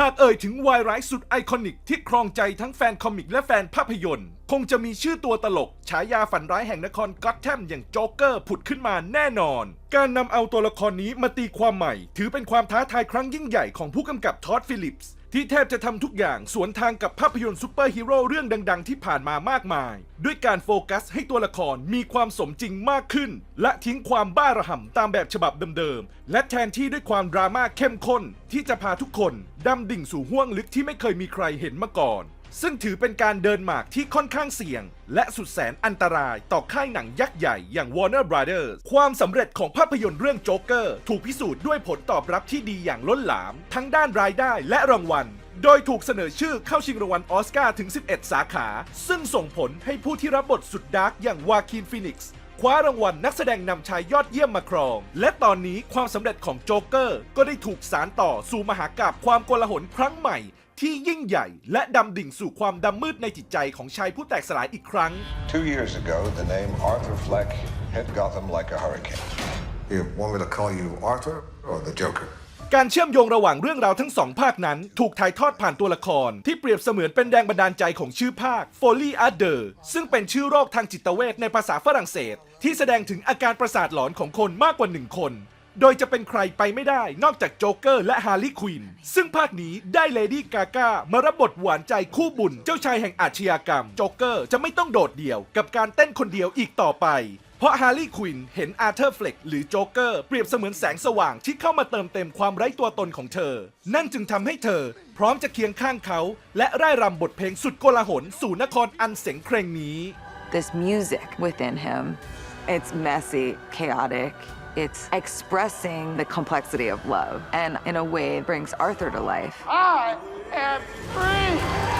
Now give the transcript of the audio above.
หากเอ่ยถึงวายร้ายสุดไอคอนิกที่ครองใจทั้งแฟนคอมิกและแฟนภาพยนตร์ คงจะมีชื่อตัวตลก ฉายาฝันร้ายแห่งนครก็อตแทมอย่างโจ๊กเกอร์ผุดขึ้นมาแน่นอน การนำเอาตัวละครนี้มาตีความใหม่ ถือเป็นความท้าทายครั้งยิ่งใหญ่ของผู้กำกับทอดฟิลิปส์ ที่แทบจะทำทุกอย่างสวนทางกับภาพยนตร์ซูเปอร์ฮีโร่เรื่องดัง ๆ ที่ผ่านมามากมาย ด้วยการโฟกัสให้ตัวละครมีความสมจริงมากขึ้น และทิ้งความบ้าระห่ำตามแบบฉบับเดิมๆ และแทนที่ด้วยความดราม่าเข้มข้นที่จะพาทุกคนดำดิ่งสู่ห้วงลึกที่ไม่เคยมีใครเห็นมาก่อน ซึ่งถือเป็นการเดินหมากที่ค่อนข้างเสี่ยง และสุดแสนอันตรายต่อค่ายหนังยักษ์ใหญ่อย่าง Warner Brothers ความสำเร็จของภาพยนตร์เรื่องโจ๊กเกอร์ ถูกพิสูจน์ด้วยผลตอบรับที่ดีอย่างล้นหลาม ทั้งด้านรายได้และรางวัล โดยถูกเสนอชื่อเข้าชิงรางวัลออสการ์ถึง 11 สาขา ซึ่งส่งผลให้ผู้ที่รับบทสุดดาร์กอย่างวาคินฟินิกซ์ คว้ารางวัลนักแสดงนำชายยอดเยี่ยมมาครอง และตอนนี้ความสำเร็จของโจ๊กเกอร์ ก็ได้ถูกสารต่อสู่มหากาบความโกลาหลครั้งใหม่ ที่ยิ่งใหญ่และดำดิ่งสู่ความดำมืดในจิตใจของชายผู้แตกสลายอีกครั้ง Two years ago, the name Arthur Fleck hit Gotham like a hurricane. You want me to call you Arthur or the Joker? การเชื่อมโยงระหว่างเรื่องราวทั้งสองภาคนั้น ถูกถ่ายทอดผ่านตัวละคร ที่เปรียบเสมือนเป็นแรงบันดาลใจของชื่อภาค Folly a d e r ซึ่งเป็นชื่อโรคทางจิตเวชในภาษาฝรั่งเศส ที่แสดงถึงอาการประสาทหลอนของคนมากกว่าหนึ่งคน โดยจะเป็นใครไปไม่ได้นอกจากโจ๊กเกอร์และฮาร์ลีควินซึ่งภาคนี้ได้เลดี้กาก้ามารับบทหวานใจคู่บุญเจ้าชายแห่งอาชญากรรมโจ๊กเกอร์จะไม่ต้องโดดเดี่ยวกับการเต้นคนเดียวอีกต่อไป เพราะฮาร์ลีควินเห็นอาร์เธอร์เฟล็กหรือโจ๊กเกอร์เปรียบเสมือนแสงสว่างที่เข้ามาเติมเต็มความไร้ตัวตนของเธอ นั่นจึงทำให้เธอ พร้อมจะเคียงข้างเขา และร่ายรำบทเพลงสุดโกลาหลสู่นครอันเสงเครงนี้ this music within him. It's messy, chaotic. It's expressing the complexity of love, and in a way, it brings Arthur to life. I am free!